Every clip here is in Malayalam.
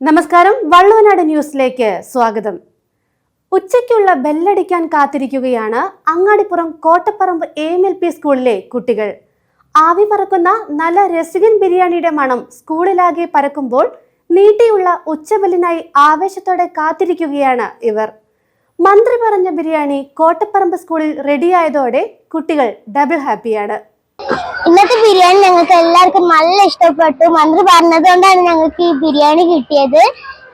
നമസ്കാരം വള്ളുവനാട് ന്യൂസിലേക്ക് സ്വാഗതം. ഉച്ചയ്ക്കുള്ള ബെല്ലടിക്കാൻ കാത്തിരിക്കുകയാണ് Angadippuram Kottapparamba A L P സ്കൂളിലെ കുട്ടികൾ. ആവി പറക്കുന്ന നല്ല രസികൻ ബിരിയാണിയുടെ മണം സ്കൂളിലാകെ പരക്കുമ്പോൾ നീട്ടിയുള്ള ഉച്ചബെല്ലിനായി ആവേശത്തോടെ കാത്തിരിക്കുകയാണ് ഇവർ. മന്ത്രി പറഞ്ഞ ബിരിയാണി കോട്ടപ്പറമ്പ് സ്കൂളിൽ റെഡിയായതോടെ കുട്ടികൾ ഡബിൾ ഹാപ്പിയാണ് ഇന്നത്തെ ബിരിയാണി ഞങ്ങൾക്ക് എല്ലാവർക്കും നല്ല ഇഷ്ടപ്പെട്ടു. മന്ത്രി പറഞ്ഞതുകൊണ്ടാണ് ഞങ്ങൾക്ക് ഈ ബിരിയാണി കിട്ടിയത്.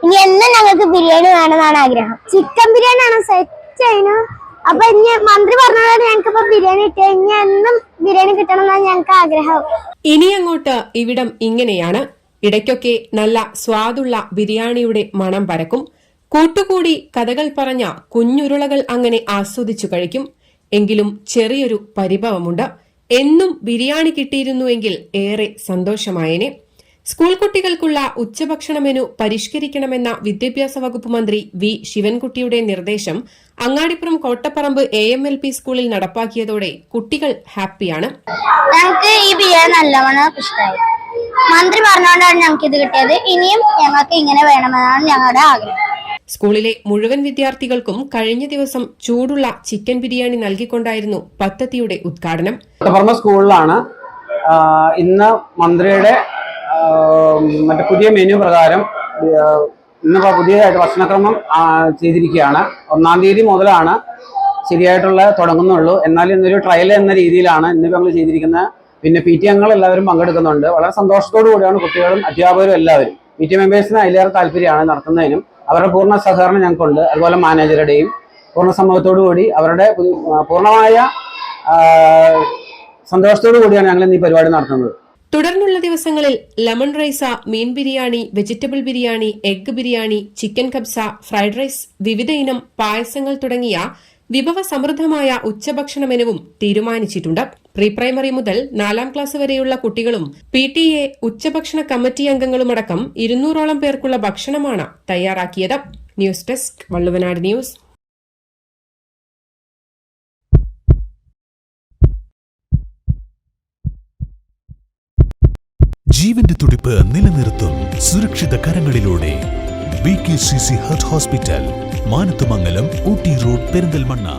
ഇനി എന്നും ഞങ്ങൾക്ക് ബിരിയാണി വേണമെന്നാണ് ആഗ്രഹം. ചിക്കൻ ബിരിയാണി ആണ്? സെറ്റ് അതിന് അപ്പൊ ഇനി മന്ത്രി പറഞ്ഞതുകൊണ്ട് ഞങ്ങൾക്ക് ഇപ്പൊ ബിരിയാണി കിട്ടിയ ഇനി എന്നും ബിരിയാണി കിട്ടണം എന്നാണ് ഞങ്ങൾക്ക് ആഗ്രഹം. ഇനി അങ്ങോട്ട് ഇവിടം ഇങ്ങനെയാണ്. ഇടയ്ക്കൊക്കെ നല്ല സ്വാദുള്ള ബിരിയാണിയുടെ മണം പരക്കും. കൂട്ടുകൂടി കഥകൾ പറഞ്ഞ കുഞ്ഞുരുളകൾ അങ്ങനെ ആസ്വദിച്ചു കഴിക്കും. എങ്കിലും ചെറിയൊരു പരിഭവമുണ്ട്. എന്നും ബിരിയാണി കിട്ടിയിരുന്നുവെങ്കിൽ ഏറെ സന്തോഷമായേനെ. സ്കൂൾ കുട്ടികൾക്കുള്ള ഉച്ചഭക്ഷണ മെനു പരിഷ്കരിക്കണമെന്ന വിദ്യാഭ്യാസ വകുപ്പ് മന്ത്രി വി. ശിവൻകുട്ടിയുടെ നിർദ്ദേശം Angadippuram Kottapparamba A M L P സ്കൂളിൽ നടപ്പാക്കിയതോടെ കുട്ടികൾ ഹാപ്പിയാണ്. ഞങ്ങൾക്ക് ഈ ബിരിയാണി നല്ലവണ്ണം ഇഷ്ടമായി മന്ത്രി പറഞ്ഞുകൊണ്ടാണ് ഞങ്ങൾക്ക് ഇത് കിട്ടിയത്. ഇനിയും ഞങ്ങൾക്ക് ഇങ്ങനെ വേണമെന്നാണ് ഞങ്ങളുടെ ആഗ്രഹം. സ്കൂളിലെ മുഴുവൻ വിദ്യാർത്ഥികൾക്കും കഴിഞ്ഞ ദിവസം ചൂടുള്ള ചിക്കൻ ബിരിയാണി നൽകിക്കൊണ്ടായിരുന്നു പദ്ധതിയുടെ ഉദ്ഘാടനം. സ്കൂളിലാണ് ഇന്ന് മന്ത്രിയുടെ മറ്റേ പുതിയ മെനു പ്രകാരം ഇന്ന് പുതിയതായിട്ട് ഭക്ഷണക്രമം ചെയ്തിരിക്കുകയാണ്. ഒന്നാം തീയതി മുതലാണ് ശരിയായിട്ടുള്ള തുടങ്ങുന്നുള്ളൂ. എന്നാൽ ഇന്നൊരു ട്രയൽ എന്ന രീതിയിലാണ് ഇന്നിപ്പോൾ ഞങ്ങൾ ചെയ്തിരിക്കുന്നത്. പിന്നെ പി ടി അംഗങ്ങൾ എല്ലാവരും പങ്കെടുക്കുന്നുണ്ട്. വളരെ സന്തോഷത്തോടു കൂടിയാണ് കുട്ടികളും അധ്യാപകരും എല്ലാവരും. പി ടി മെമ്പേഴ്സിന് അതിലേറെ താല്പര്യമാണ് നടത്തുന്നതിനും. അവരുടെ പൂർണ സഹകരണം ഞങ്ങൾക്കുണ്ട്. അതുപോലെ മാനേജറുടെയും പൂർണ സമ്മതത്തോടു കൂടി അവരുടെ പൂർണമായ സന്തോഷത്തോടു കൂടിയാണ് ഞങ്ങൾ ഈ പരിപാടി നടത്തുന്നത്. തുടർന്നുള്ള ദിവസങ്ങളിൽ ലെമൺ റൈസ മീൻ biryani vegetable biryani egg biryani chicken കബ്സ ഫ്രൈഡ് റൈസ് വിവിധ ഇനം പായസങ്ങൾ തുടങ്ങിയ വിഭവ സമൃദ്ധമായ ഉച്ചഭക്ഷണ മെനുവും തീരുമാനിച്ചിട്ടുണ്ട്. പ്രീ പ്രൈമറി മുതൽ നാലാം ക്ലാസ് വരെയുള്ള കുട്ടികളും പി ടി എ ഉച്ചഭക്ഷണ കമ്മിറ്റി അംഗങ്ങളുമടക്കം ഇരുന്നൂറോളം പേർക്കുള്ള ഭക്ഷണമാണ് തയ്യാറാക്കിയത്. News desk Valluvanad news. ജീവന്റെ തുടിപ്പ് നിലനിർത്തും സുരക്ഷിത കരങ്ങളിലൂടെ. B K C C heart hospital. Manathumangalam Ooty road Perinthalmanna